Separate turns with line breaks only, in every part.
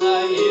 나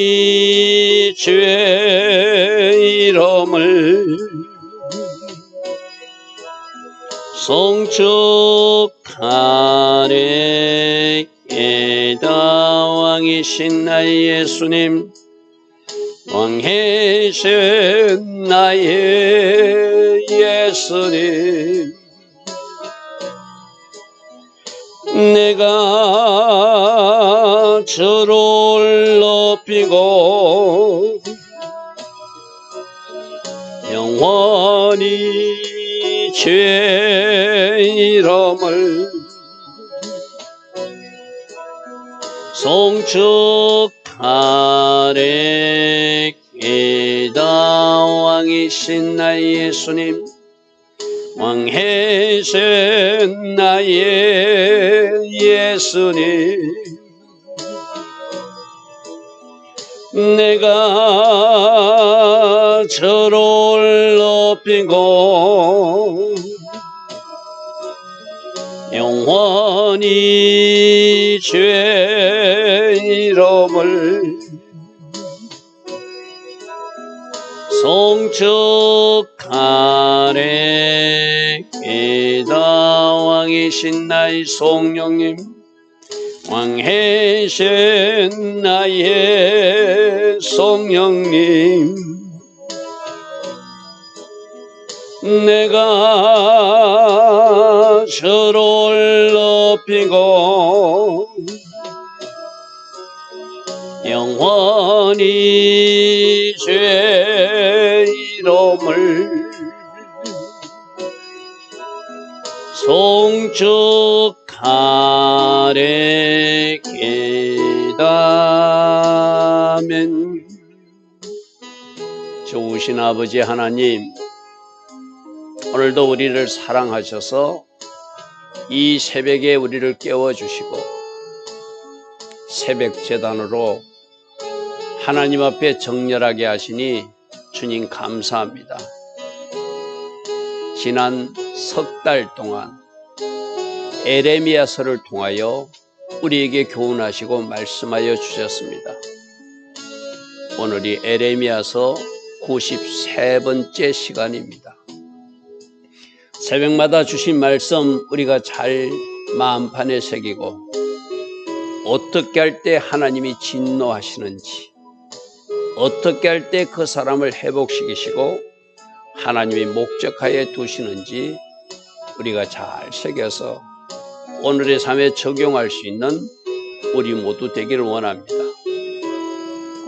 영원히 주의 이름을 송축하네. 에다 왕이신 나의 예수님 왕이신 나의 예수님 내가 주를 높이고 영원히 주의 이름을 송축하네 이다. 왕이신 나의 예수님 왕이신 나의 예수님 내가 저를 높이고 영원히 죄 이름을 송축하네. 이다 왕이신 나의 성령님 왕이신 나의 성령님 내가 저를 높이고 영원히 죄 이름을 송축하 좋으신 아버지 하나님 오늘도 우리를 사랑하셔서 이 새벽에 우리를 깨워주시고 새벽 재단으로 하나님 앞에 정렬하게 하시니 주님 감사합니다. 지난 석 달 동안 에레미야서를 통하여 우리에게 교훈하시고 말씀하여 주셨습니다. 오늘이 에레미야서 93번째 시간입니다. 새벽마다 주신 말씀 우리가 잘 마음판에 새기고 어떻게 할 때 하나님이 진노하시는지 어떻게 할 때 그 사람을 회복시키시고 하나님이 목적하에 두시는지 우리가 잘 새겨서 오늘의 삶에 적용할 수 있는 우리 모두 되기를 원합니다.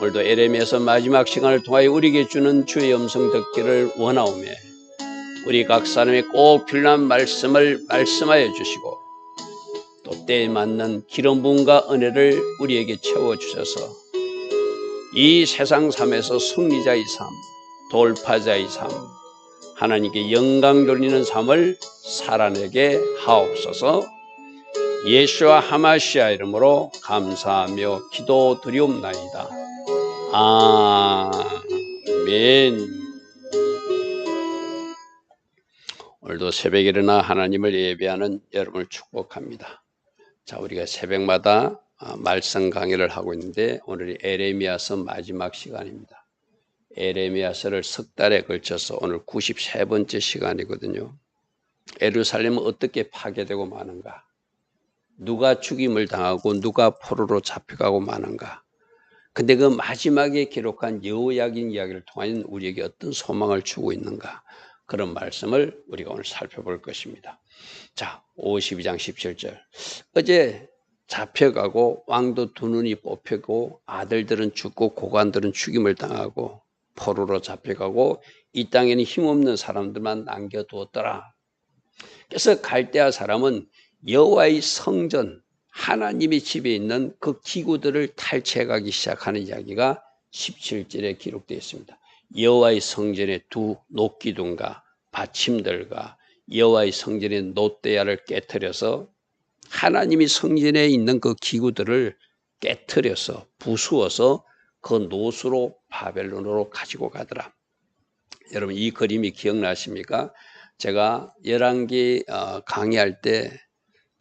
오늘도 에레미야서 마지막 시간을 통하여 우리에게 주는 주의 음성 듣기를 원하오며 우리 각 사람이 꼭 필요한 말씀을 말씀하여 주시고 또 때에 맞는 기름 부음과 은혜를 우리에게 채워 주셔서 이 세상 삶에서 승리자의 삶, 돌파자의 삶, 하나님께 영광 돌리는 삶을 살아내게 하옵소서. 예수와 하마시아 이름으로 감사하며 기도드리옵나이다. 아멘. 오늘도 새벽에 일어나 하나님을 예배하는 여러분을 축복합니다. 자, 우리가 새벽마다 아, 말씀 강의를 하고 있는데 오늘이 에레미야서 마지막 시간입니다. 에레미야서를 석 달에 걸쳐서 오늘 93번째 시간이거든요. 에루살렘은 어떻게 파괴되고 마는가? 누가 죽임을 당하고 누가 포로로 잡혀가고 마는가? 근데 그 마지막에 기록한 여호야긴 이야기를 통하여 우리에게 어떤 소망을 주고 있는가? 그런 말씀을 우리가 오늘 살펴볼 것입니다. 자, 52장 17절. 어제 잡혀가고 왕도 두 눈이 뽑히고 아들들은 죽고 고관들은 죽임을 당하고 포로로 잡혀가고 이 땅에는 힘없는 사람들만 남겨두었더라. 그래서 갈대아 사람은 여호와의 성전 하나님의 집에 있는 그 기구들을 탈취해가기 시작하는 이야기가 17절에 기록되어 있습니다. 여호와의 성전의 두 녹기둥과 받침들과 여호와의 성전의 노대야를 깨뜨려서 하나님이 성전에 있는 그 기구들을 깨뜨려서 부수어서 그 노수로 바벨론으로 가지고 가더라. 여러분 이 그림이 기억나십니까? 제가 열왕기 어, 강의할 때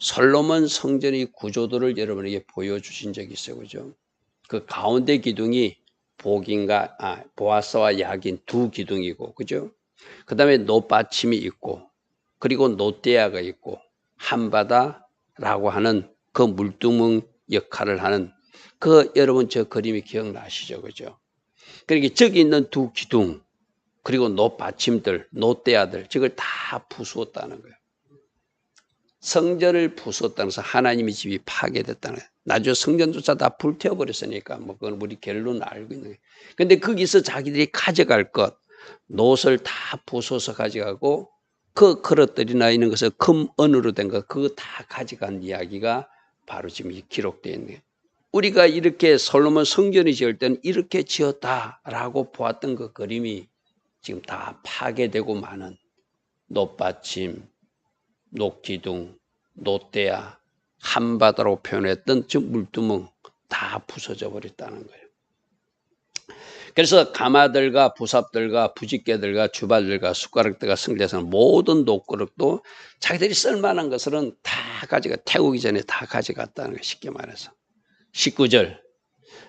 솔로몬 성전의 구조도를 여러분에게 보여주신 적이 있어요, 그죠? 그 가운데 기둥이 복인과 아, 보아스와 야긴 두 기둥이고, 그죠? 그 다음에 노받침이 있고, 그리고 노대야가 있고, 한바다라고 하는 그 물두멍 역할을 하는 그 여러분 저 그림이 기억나시죠, 그죠? 그러니까 저기 있는 두 기둥, 그리고 노받침들, 노대야들, 저걸 다 부수었다는 거예요. 성전을 것은 하나님의 집이 파괴됐다는 거예요. 나중에 성전조차 다 불태워버렸으니까, 뭐, 그건 우리 결론은 알고 있는 거예요. 근데 거기서 자기들이 가져갈 것, 노을 다 부숴서 가져가고, 그 그릇들이나 있는 것을 금 은으로 된 것, 그거 다 가져간 이야기가 바로 지금 기록되어 거예요. 우리가 이렇게 솔로몬 성전이 지을 때는 이렇게 지었다라고 보았던 그 그림이 지금 다 파괴되고 많은 노받침, 녹기둥, 노대야, 한바다로 표현했던 저 물두멍 다 부서져 버렸다는 거예요. 그래서 가마들과 부삽들과 부직개들과 주발들과 숟가락들과 승대선 모든 녹그릇도 자기들이 쓸만한 것들은 다 가져가 태우기 전에 다 가져갔다는 거예요. 쉽게 말해서. 19절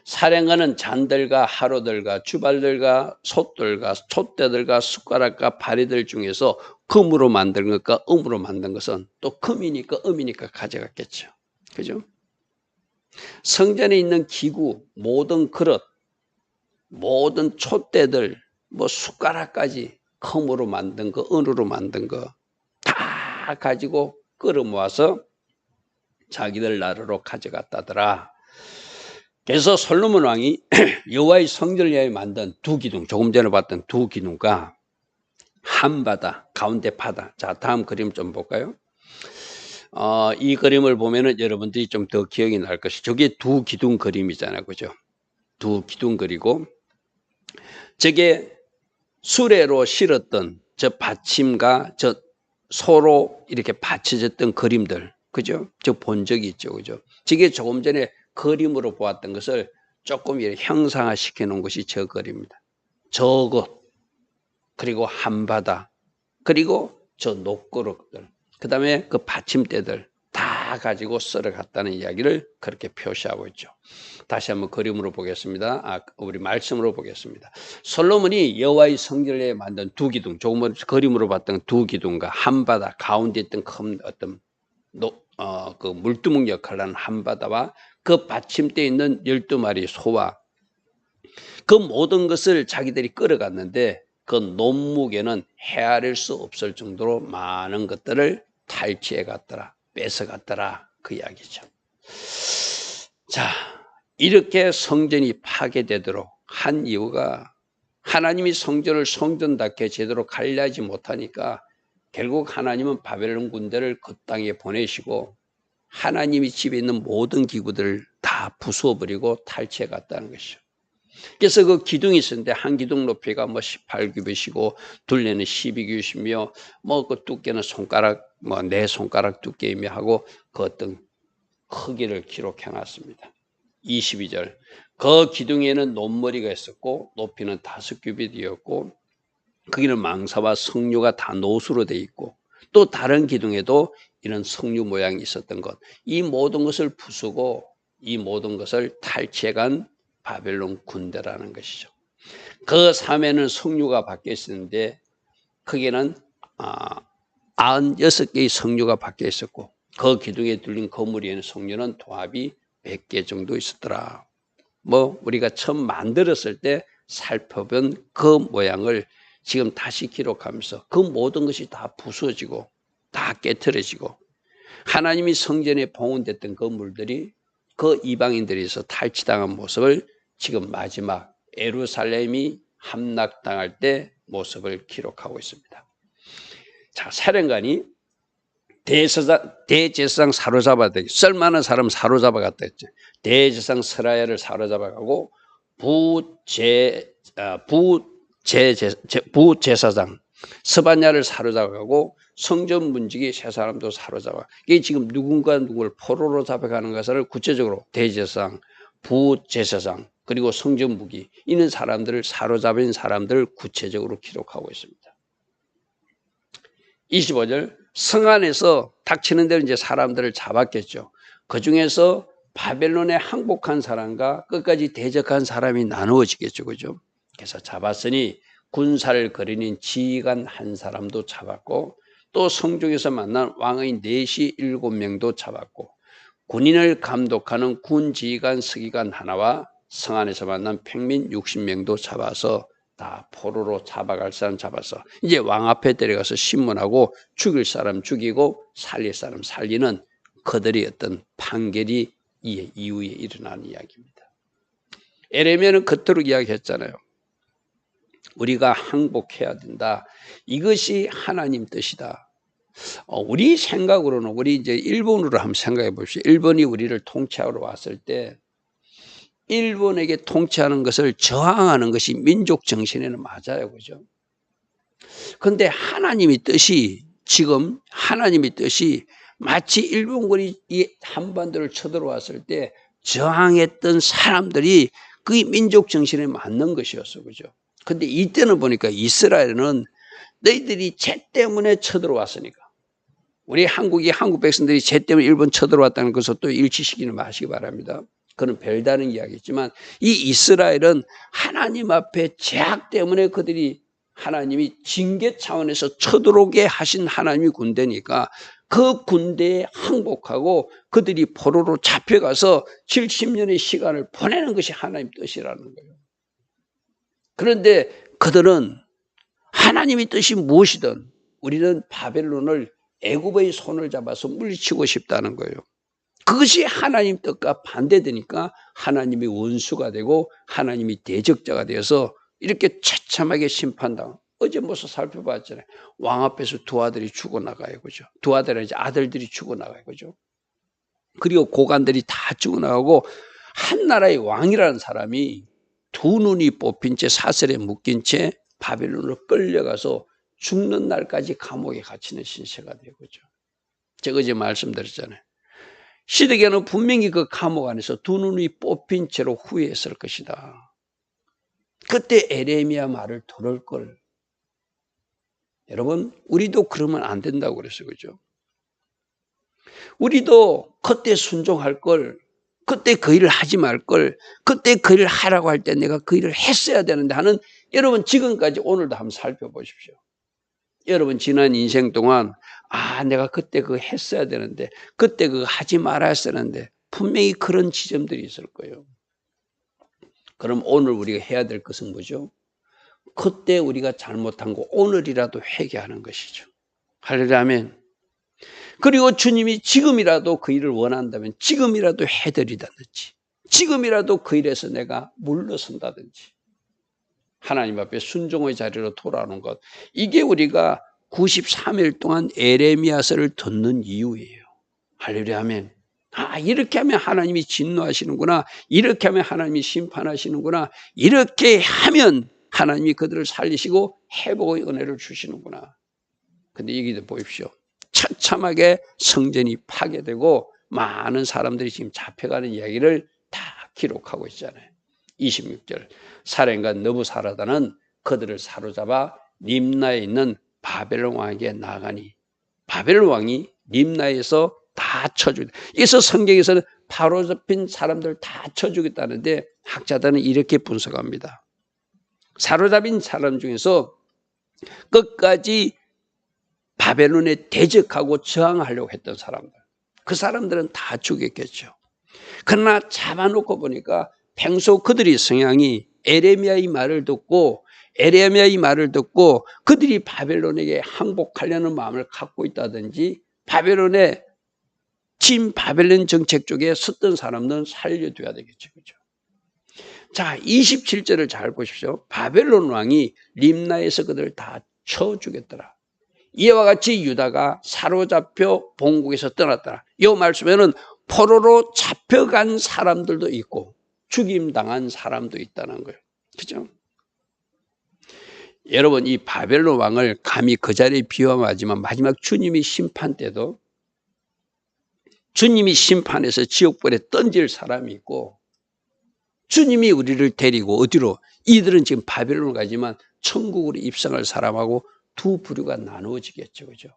사령하는 잔들과 하로들과 주발들과 솥들과 촛대들과 숟가락과 바리들 중에서 금으로 만든 것과 음으로 만든 것은 또 금이니까 음이니까 가져갔겠죠. 그죠? 성전에 있는 기구, 모든 그릇, 모든 촛대들, 뭐 숟가락까지 금으로 만든 거, 은으로 만든 거 다 가지고 끌어모아서 자기들 나라로 가져갔다더라. 그래서 솔로몬 왕이 여호와의 성전을 위하여 만든 두 기둥, 조금 전에 봤던 두 기둥과 한 바다, 가운데 바다. 자, 다음 그림 좀 볼까요? 어, 이 그림을 보면은 여러분들이 좀 더 기억이 날 것이 저게 두 기둥 그림이잖아요. 그죠? 두 기둥 그리고 저게 수레로 실었던 저 받침과 저 소로 이렇게 받쳐졌던 그림들. 그죠? 저 본 적이 있죠. 그죠? 저게 조금 전에 그림으로 보았던 것을 조금 이렇게 형상화 시켜 놓은 것이 저 그림입니다. 저것, 그리고 한바다, 그리고 저 녹그릇들, 그 다음에 그 받침대들 다 가지고 썰어갔다는 이야기를 그렇게 표시하고 있죠. 다시 한번 그림으로 보겠습니다. 아, 우리 말씀으로 보겠습니다. 솔로몬이 여호와의 성전에 만든 두 기둥, 조금 그림으로 봤던 두 기둥과 한바다 가운데 있던 큰 어떤 노, 어, 그 물두멍 역할을 하는 한바다와 그 받침대에 있는 열두 마리 소와 그 모든 것을 자기들이 끌어갔는데 그 논무게는 헤아릴 수 없을 정도로 많은 것들을 탈취해 갔더라, 뺏어 갔더라 그 이야기죠. 자, 이렇게 성전이 파괴되도록 한 이유가 하나님이 성전을 성전답게 제대로 관리하지 못하니까 결국 하나님은 바벨론 군대를 그 땅에 보내시고 하나님이 집에 있는 모든 기구들을 다 부수어버리고 탈취해 갔다는 것이죠. 그래서 그 기둥이 있었는데 한 기둥 높이가 뭐 18규빗이고 둘레는 12규빗이며 뭐 그 두께는 손가락 뭐 네 손가락 두께이며 하고 그 어떤 크기를 기록해 놨습니다. 22절 그 기둥에는 논머리가 있었고 높이는 다섯 규빗이었고 거기는 망사와 석류가 다 노수로 돼 있고 또 다른 기둥에도 이런 석류 모양이 있었던 것. 이 모든 것을 부수고 이 모든 것을 탈취해간 바벨론 군대라는 것이죠. 그 삶에는 석류가 박혀 있었는데 크게는 아, 96개의 석류가 박혀 있었고 그 기둥에 둘린 거물에는 석류는 도합이 100개 정도 있었더라. 뭐 우리가 처음 만들었을 때 살펴본 그 모양을 지금 다시 기록하면서 그 모든 것이 다 부서지고 다 깨트려지고 하나님이 성전에 봉헌됐던 건물들이 그 이방인들에서 탈취당한 모습을 지금 마지막 에루살렘이 함락당할 때 모습을 기록하고 있습니다. 자, 사령관이 대제사장, 대제사장 사로잡아야 쓸만한 사람 사로잡아갔다 했죠. 대제사장 스라야를 사로잡아가고 부제, 아, 부제, 부제사장 스바냐를 사로잡아가고 성전 문지기 세 사람도 사로잡아. 이게 지금 누군가 누구를 포로로 잡아가는 것을 구체적으로 대제사장, 부제사장, 그리고 성전 무기 이는 사람들을 사로잡은 사람들을 구체적으로 기록하고 있습니다. 25절 성 안에서 닥치는 대로 이제 사람들을 잡았겠죠. 그 중에서 바벨론에 항복한 사람과 끝까지 대적한 사람이 나누어지겠죠. 그죠? 그래서 잡았으니 군사를 거리는 지휘관 한 사람도 잡았고 또 성중에서 만난 왕의 넷이 일곱 명도 잡았고 군인을 감독하는 군 지휘관 서기관 하나와 성 안에서 만난 평민 60명도 잡아서 다 포로로 잡아갈 사람 잡아서 이제 왕 앞에 데려가서 신문하고 죽일 사람 죽이고 살릴 사람 살리는 그들의 어떤 판결이 이 이후에 일어나는 이야기입니다. 에레미야는 그토록 이야기했잖아요. 우리가 항복해야 된다. 이것이 하나님 뜻이다. 어, 우리 생각으로는 우리 이제 일본으로 한번 생각해 봅시다. 일본이 우리를 통치하러 왔을 때 일본에게 통치하는 것을 저항하는 것이 민족 정신에는 맞아요. 그죠? 근데 하나님의 뜻이 지금 하나님의 뜻이 마치 일본군이 이 한반도를 쳐들어왔을 때 저항했던 사람들이 그 민족 정신에 맞는 것이었어. 그죠? 근데 이때는 보니까 이스라엘은 너희들이 죄 때문에 쳐들어왔으니까. 우리 한국이 한국 백성들이 죄 때문에 일본 쳐들어왔다는 것을 또 일치시키는 마시기 바랍니다. 그는 별다른 이야기지만 이 이스라엘은 하나님 앞에 죄악 때문에 그들이 하나님이 징계 차원에서 쳐들어오게 하신 하나님의 군대니까 그 군대에 항복하고 그들이 포로로 잡혀가서 70년의 시간을 보내는 것이 하나님 뜻이라는 거예요. 그런데 그들은 하나님의 뜻이 무엇이든 우리는 바벨론을 애굽의 손을 잡아서 물리치고 싶다는 거예요. 그것이 하나님 뜻과 반대되니까 하나님이 원수가 되고 하나님이 대적자가 되어서 이렇게 처참하게 심판당. 어제 모습 살펴봤잖아요. 왕 앞에서 두 아들이 죽어나가요. 그죠? 두 아들은 이제 아들들이 죽어나가요. 그죠? 그리고 고관들이 다 죽어나가고 한 나라의 왕이라는 사람이 두 눈이 뽑힌 채 사슬에 묶인 채 바벨론으로 끌려가서 죽는 날까지 감옥에 갇히는 신세가 되고 그죠? 제가 어제 말씀드렸잖아요. 시드기야는 분명히 그 감옥 안에서 두 눈이 뽑힌 채로 후회했을 것이다. 그때 에레미야 말을 들을 걸. 여러분, 우리도 그러면 안 된다고 그랬어요. 그죠? 우리도 그때 순종할 걸, 그때 그 일을 하지 말 걸, 그때 그 일을 하라고 할 때 내가 그 일을 했어야 되는데 하는 여러분 지금까지 오늘도 한번 살펴보십시오. 여러분 지난 인생 동안 아, 내가 그때 그거 했어야 되는데, 그때 그거 하지 말았어야 하는데, 분명히 그런 지점들이 있을 거예요. 그럼 오늘 우리가 해야 될 것은 뭐죠? 그때 우리가 잘못한 거 오늘이라도 회개하는 것이죠. 할렐루야 그리고 주님이 지금이라도 그 일을 원한다면 지금이라도 해드리다든지 지금이라도 그 일에서 내가 물러선다든지 하나님 앞에 순종의 자리로 돌아오는 것 이게 우리가 93일 동안 에레미야서를 듣는 이유예요. 할렐루야 하면 아 이렇게 하면 하나님이 진노하시는구나. 이렇게 하면 하나님이 심판하시는구나. 이렇게 하면 하나님이 그들을 살리시고 회복의 은혜를 주시는구나. 근데 여기도 보십시오. 처참하게 성전이 파괴되고 많은 사람들이 지금 잡혀가는 이야기를 다 기록하고 있잖아요. 26절 사령관 너부사라다는 그들을 사로잡아 림나에 있는 바벨론 왕에게 나가니 바벨론 왕이 림나에서 다 쳐주겠다. 그래서 성경에서는 바로 잡힌 사람들 다 쳐주겠다는데 학자들은 이렇게 분석합니다. 사로잡힌 사람 중에서 끝까지 바벨론에 대적하고 저항하려고 했던 사람들. 그 사람들은 다 죽였겠죠. 그러나 잡아놓고 보니까 평소 그들의 성향이 에레미야의 말을 듣고 에레미야의 말을 듣고 그들이 바벨론에게 항복하려는 마음을 갖고 있다든지 바벨론의 진 바벨론 정책 쪽에 섰던 사람들은 살려둬야 되겠죠. 그죠? 자, 27절을 잘 보십시오. 바벨론 왕이 림나에서 그들을 다 쳐 죽였더라. 이와 같이 유다가 사로잡혀 본국에서 떠났더라. 이 말씀에는 포로로 잡혀간 사람들도 있고 죽임당한 사람도 있다는 거예요. 그죠? 여러분, 이 바벨론 왕을 감히 그 자리에 비유하지만 마지막 주님이 심판 때도 주님이 심판해서 지옥불에 던질 사람이 있고 주님이 우리를 데리고 어디로 이들은 지금 바벨론을 가지만 천국으로 입성할 사람하고 두 부류가 나누어지겠죠. 그죠?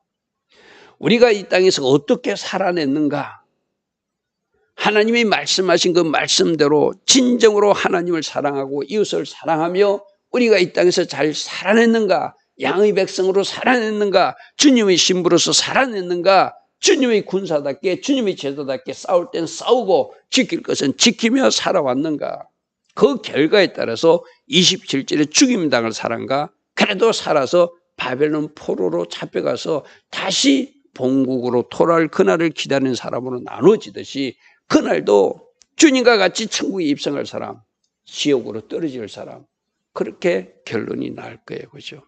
우리가 이 땅에서 어떻게 살아냈는가? 하나님이 말씀하신 그 말씀대로 진정으로 하나님을 사랑하고 이웃을 사랑하며 우리가 이 땅에서 잘 살아냈는가? 양의 백성으로 살아냈는가? 주님의 신부로서 살아냈는가? 주님의 군사답게 주님의 제도답게 싸울 땐 싸우고 지킬 것은 지키며 살아왔는가? 그 결과에 따라서 27절에 죽임당할 사람과 그래도 살아서 바벨론 포로로 잡혀가서 다시 본국으로 돌아올 그날을 기다리는 사람으로 나눠지듯이 그날도 주님과 같이 천국에 입성할 사람, 지옥으로 떨어질 사람, 그렇게 결론이 날 거예요. 그죠?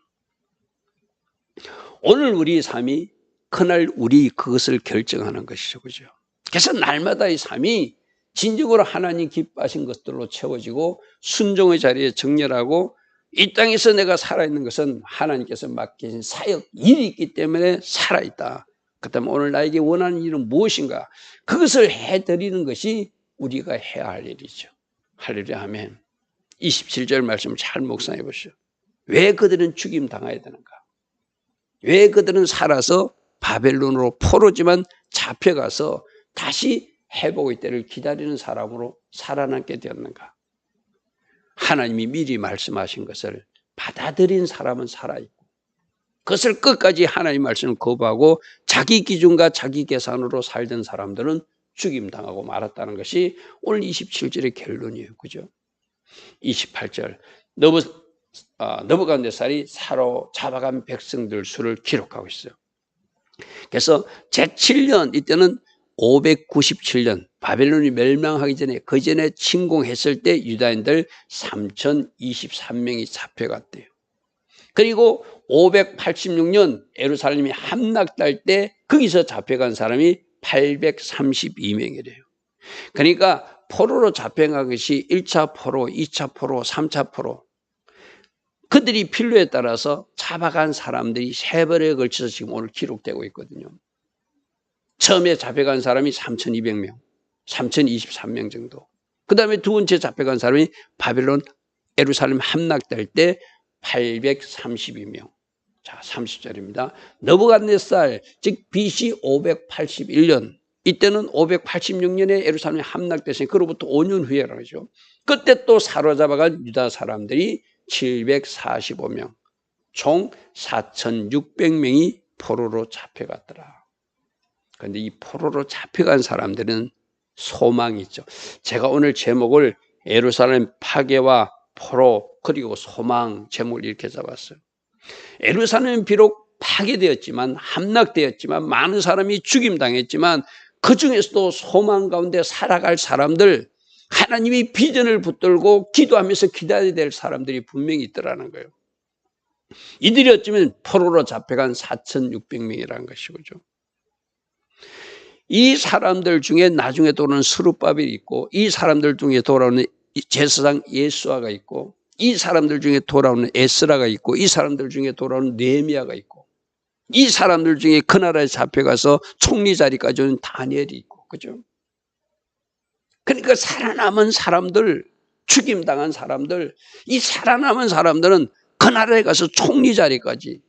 오늘 우리 삶이 그날 우리 그것을 결정하는 것이죠. 그죠? 그래서 날마다의 삶이 진정으로 하나님 기뻐하신 것들로 채워지고 순종의 자리에 정렬하고 이 땅에서 내가 살아있는 것은 하나님께서 맡기신 사역, 일이 있기 때문에 살아있다. 그 다음에 오늘 나에게 원하는 일은 무엇인가? 그것을 해드리는 것이 우리가 해야 할 일이죠. 할렐루야 하면 27절 말씀을 잘 묵상해 보시오. 왜 그들은 죽임 당해야 되는가? 왜 그들은 살아서 바벨론으로 포로지만 잡혀가서 다시 회복의 때를 기다리는 사람으로 살아남게 되었는가? 하나님이 미리 말씀하신 것을 받아들인 사람은 살아있고 그것을 끝까지 하나님 말씀을 거부하고 자기 기준과 자기 계산으로 살던 사람들은 죽임당하고 말았다는 것이 오늘 27절의 결론이에요. 그죠? 28절. 너부, 아, 너부간데살이 사로 잡아간 백성들 수를 기록하고 있어요. 그래서 제7년, 이때는 597년, 바벨론이 멸망하기 전에, 그 전에 침공했을 때 유다인들 3023명이 잡혀갔대요. 그리고 586년 에루살렘이 함락될 때 거기서 잡혀간 사람이 832명이래요. 그러니까 포로로 잡혀간 것이 1차 포로, 2차 포로, 3차 포로. 그들이 필요에 따라서 잡아간 사람들이 세 번에 걸쳐서 지금 오늘 기록되고 있거든요. 처음에 잡혀간 사람이 3,200명, 3,023명 정도. 그 다음에 두 번째 잡혀간 사람이 바벨론 에루살렘 함락될 때 832명. 자, 30절입니다. 너부갓네살, 즉 BC 581년. 이때는 586년에 에루살렘이 함락됐으니 그로부터 5년 후에라고 하죠. 그때 또 사로잡아간 유다 사람들이 745명, 총 4,600명이 포로로 잡혀갔더라. 그런데 이 포로로 잡혀간 사람들은 소망이 있죠. 제가 오늘 제목을 에루살렘 파괴와 포로 그리고 소망 제목을 이렇게 잡았어요. 에루살렘은 비록 파괴되었지만 함락되었지만 많은 사람이 죽임당했지만 그 중에서도 소망 가운데 살아갈 사람들 하나님이 비전을 붙들고 기도하면서 기다려야 될 사람들이 분명히 있더라는 거예요. 이들이 어쩌면 포로로 잡혀간 4,600명이라는 것이죠. 이 사람들 중에 나중에 돌아오는 스룹바벨이 있고 이 사람들 중에 돌아오는 제사장 예수아가 있고 이 사람들 중에 돌아오는 에스라가 있고 이 사람들 중에 돌아오는 네미아가 있고 이 사람들 중에 그 나라에 잡혀가서 총리 자리까지 온 다니엘이 있고 그죠? 그러니까 살아남은 사람들 죽임당한 사람들 이 살아남은 사람들은 그 나라에 가서 총리 자리까지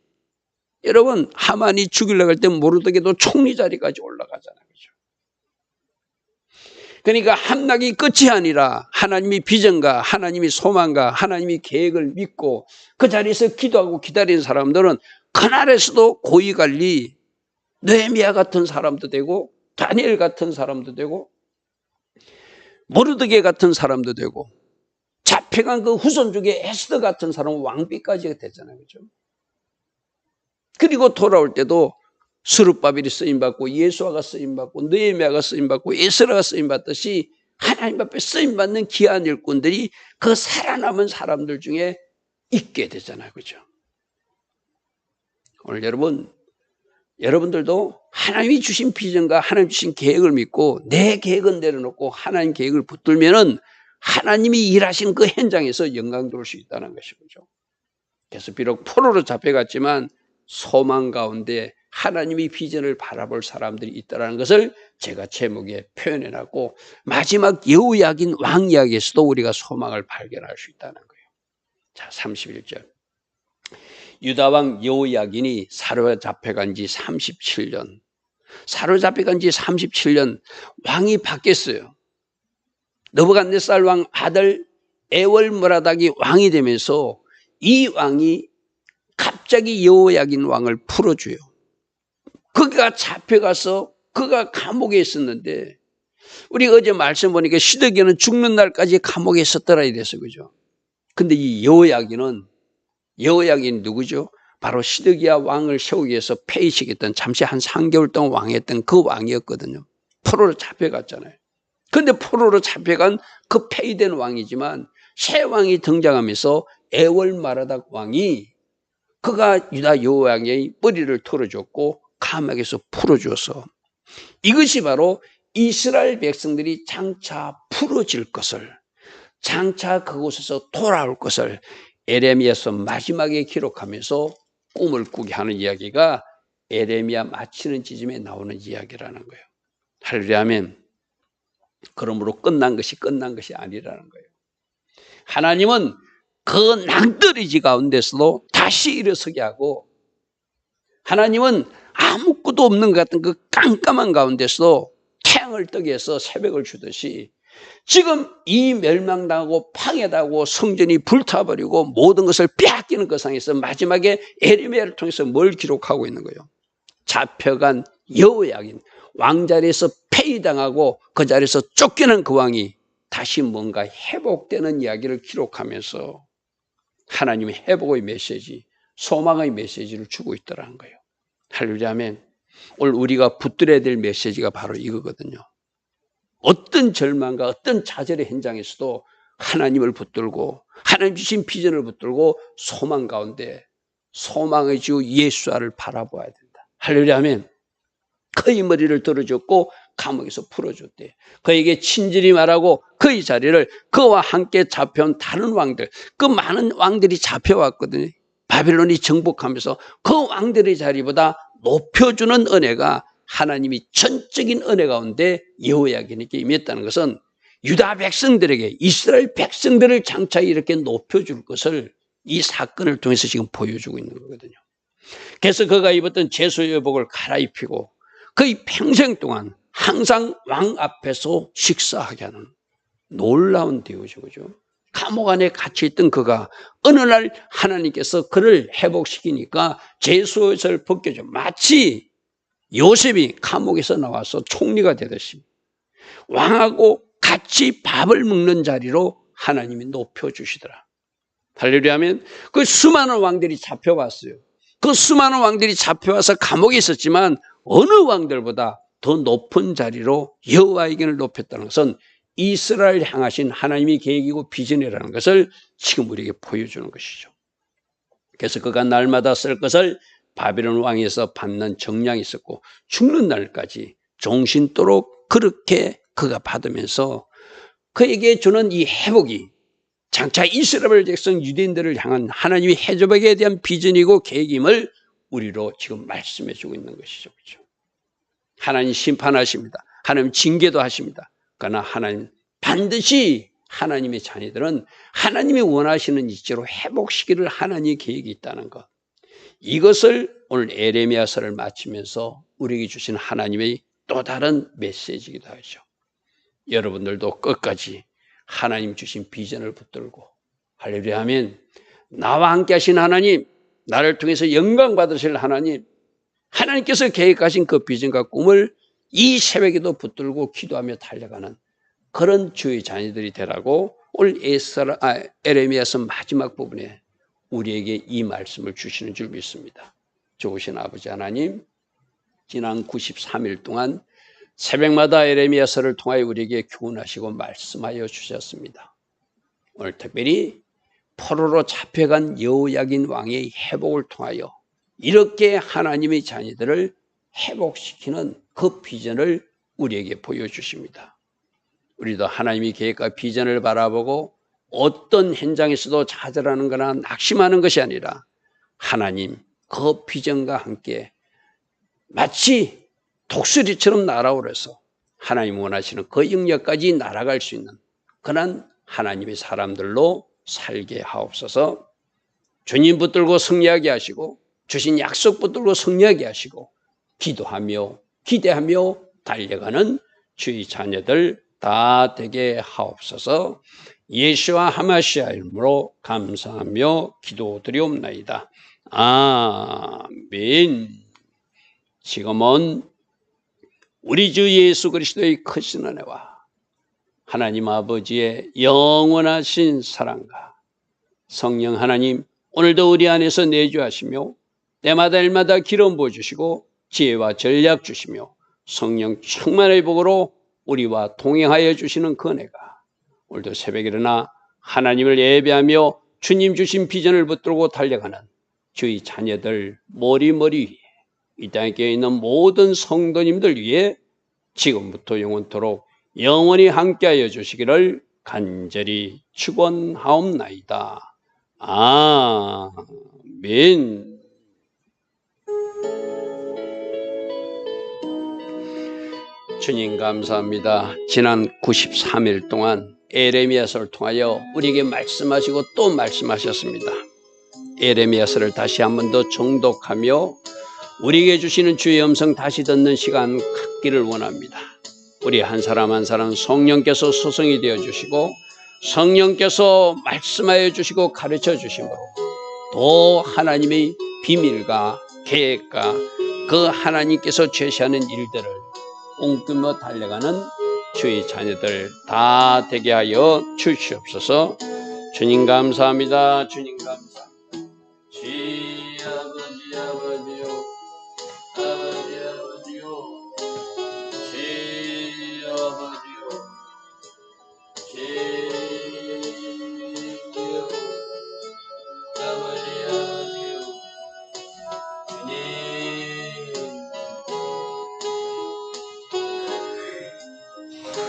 여러분 하만이 죽이려고 할 때 모르드게도 총리 자리까지 올라가잖아요. 그러니까 함락이 끝이 아니라 하나님이 비전과 하나님이 소망과 하나님이 계획을 믿고 그 자리에서 기도하고 기다리는 사람들은 그날에서도 고위관리 느헤미야 같은 사람도 되고 다니엘 같은 사람도 되고 모르드게 같은 사람도 되고 잡혀간 그 후손 중에 에스더 같은 사람은 왕비까지 됐잖아요. 그죠? 그리고 돌아올 때도 스룹바빌이 쓰임받고 예수아가 쓰임받고 느헤미야가 쓰임받고 에스라가 쓰임받듯이 하나님 앞에 쓰임받는 귀한 일꾼들이 그 살아남은 사람들 중에 있게 되잖아요. 그죠? 오늘 여러분, 여러분들도 하나님이 주신 비전과 하나님 주신 계획을 믿고 내 계획은 내려놓고 하나님 계획을 붙들면은 하나님이 일하시는 그 현장에서 영광 돌수 있다는 것이죠. 그래서 비록 포로로 잡혀갔지만 소망 가운데 하나님이 비전을 바라볼 사람들이 있다는 것을 제가 제목에 표현해 놨고 마지막 여우야긴 왕 이야기에서도 우리가 소망을 발견할 수 있다는 거예요. 자, 31절. 유다왕 여우야긴이 사로잡혀간 지 37년. 사로잡혀간 지 37년 왕이 바뀌었어요. 너부갓네살 왕 아들 에월무라닥이 왕이 되면서 이 왕이 갑자기 여호야긴 왕을 풀어줘요. 그가 잡혀가서 그가 감옥에 있었는데 우리 어제 말씀 보니까 시드기는 죽는 날까지 감옥에 있었더라 이래서 그죠. 근데 이 여호야긴은 여호야긴 누구죠? 바로 시드기야 왕을 세우기 위해서 폐위시켰던 잠시 한 3개월 동안 왕했던 그 왕이었거든요. 포로로 잡혀갔잖아요. 근데 포로로 잡혀간 그 폐위된 왕이지만 새 왕이 등장하면서 에월 마라닥 왕이 그가 유다 여호왕의 뿌리를 털어줬고 감옥에서 풀어주어서 이것이 바로 이스라엘 백성들이 장차 풀어질 것을 장차 그곳에서 돌아올 것을 에레미야서 마지막에 기록하면서 꿈을 꾸게 하는 이야기가 에레미야 마치는 지점에 나오는 이야기라는 거예요. 할렐루야 면 그러므로 끝난 것이 끝난 것이 아니라는 거예요. 하나님은 그 낭떠러지 가운데서도 다시 일어서게 하고 하나님은 아무것도 없는 것 같은 그 깜깜한 가운데서도 태양을 뜨게 해서 새벽을 주듯이 지금 이 멸망당하고 파괴당하고 성전이 불타버리고 모든 것을 빼앗기는 그 상에서 마지막에 에리메를 통해서 뭘 기록하고 있는 거예요. 잡혀간 여호야긴 왕자리에서 폐위당하고 그 자리에서 쫓기는 그 왕이 다시 뭔가 회복되는 이야기를 기록하면서 하나님의 회복의 메시지, 소망의 메시지를 주고 있더라는 거예요. 할렐루야면 오늘 우리가 붙들어야 될 메시지가 바로 이거거든요. 어떤 절망과 어떤 좌절의 현장에서도 하나님을 붙들고 하나님 주신 비전을 붙들고 소망 가운데 소망의 주 예수아를 바라봐야 된다. 할렐루야면 그의 머리를 들어줬고 감옥에서 풀어줬대. 그에게 친절히 말하고 그의 자리를 그와 함께 잡혀온 다른 왕들, 그 많은 왕들이 잡혀왔거든요. 바빌론이 정복하면서 그 왕들의 자리보다 높여주는 은혜가 하나님이 전적인 은혜 가운데 여호야긴에게 임했다는 것은 유다 백성들에게 이스라엘 백성들을 장차 이렇게 높여줄 것을 이 사건을 통해서 지금 보여주고 있는 거거든요. 그래서 그가 입었던 제수의복을 갈아입히고 거의 평생 동안 항상 왕 앞에서 식사하게 하는 놀라운 대우죠. 그죠? 감옥 안에 갇혀 있던 그가 어느 날 하나님께서 그를 회복시키니까 제수옷을 벗겨줘. 마치 요셉이 감옥에서 나와서 총리가 되듯이 왕하고 같이 밥을 먹는 자리로 하나님이 높여주시더라. 할렐루야면 그 수많은 왕들이 잡혀왔어요. 그 수많은 왕들이 잡혀와서 감옥에 있었지만 어느 왕들보다 더 높은 자리로 여호와에게를 높였다는 것은 이스라엘 향하신 하나님의 계획이고 비전이라는 것을 지금 우리에게 보여주는 것이죠. 그래서 그가 날마다 쓸 것을 바벨론 왕에서 받는 정량이 있었고 죽는 날까지 종신토록 그렇게 그가 받으면서 그에게 주는 이 회복이 장차 이스라엘 백성 유대인들을 향한 하나님의 해조백에 대한 비전이고 계획임을 우리로 지금 말씀해 주고 있는 것이죠. 그렇죠? 하나님 심판하십니다. 하나님 징계도 하십니다. 그러나 하나님 반드시 하나님의 자녀들은 하나님이 원하시는 이치로 회복시키를 하나님의 계획이 있다는 것. 이것을 오늘 에레미야서를 마치면서 우리에게 주신 하나님의 또 다른 메시지이기도 하죠. 여러분들도 끝까지 하나님 주신 비전을 붙들고 할렐루야 하면 나와 함께 하신 하나님, 나를 통해서 영광 받으실 하나님, 하나님께서 계획하신 그 비전과 꿈을 이 새벽에도 붙들고 기도하며 달려가는 그런 주의 자녀들이 되라고 오늘 에스라, 아, 에레미야서 마지막 부분에 우리에게 이 말씀을 주시는 줄 믿습니다. 좋으신 아버지 하나님, 지난 93일 동안 새벽마다 에레미야서를 통하여 우리에게 교훈하시고 말씀하여 주셨습니다. 오늘 특별히 포로로 잡혀간 여호야긴 왕의 회복을 통하여 이렇게 하나님의 자녀들을 회복시키는 그 비전을 우리에게 보여주십니다. 우리도 하나님의 계획과 비전을 바라보고 어떤 현장에서도 좌절하는 거나 낙심하는 것이 아니라 하나님 그 비전과 함께 마치 독수리처럼 날아오르서 하나님 원하시는 그 영역까지 날아갈 수 있는 그런 하나님의 사람들로 살게 하옵소서 주님 붙들고 승리하게 하시고 주신 약속 붙들고 승리하게 하시고 기도하며 기대하며 달려가는 주의 자녀들 다 되게 하옵소서 예수와 하마시아 이름으로 감사하며 기도드리옵나이다. 아멘. 지금은 우리 주 예수 그리스도의 크신 은혜와 하나님 아버지의 영원하신 사랑과 성령 하나님 오늘도 우리 안에서 내주하시며 때마다 일마다 기름 부어주시고 지혜와 전략 주시며 성령 충만의 복으로 우리와 동행하여 주시는 그 은혜가 오늘도 새벽에 일어나 하나님을 예배하며 주님 주신 비전을 붙들고 달려가는 주의 자녀들 머리머리 위에 이 땅에 있는 모든 성도님들 위해 지금부터 영원토록 영원히 함께하여 주시기를 간절히 축원하옵나이다. 아멘. 주님 감사합니다. 지난 93일 동안 에레미야서를 통하여 우리에게 말씀하시고 또 말씀하셨습니다. 에레미야서를 다시 한 번 더 정독하며 우리에게 주시는 주의 음성 다시 듣는 시간 갖기를 원합니다. 우리 한 사람 한 사람 성령께서 소성이 되어 주시고 성령께서 말씀하여 주시고 가르쳐 주심으로 또 하나님의 비밀과 계획과 그 하나님께서 제시하는 일들을 옮기며 달려가는 주의 자녀들 다 되게 하여 주시옵소서 주님 감사합니다. 주님 감사합니다.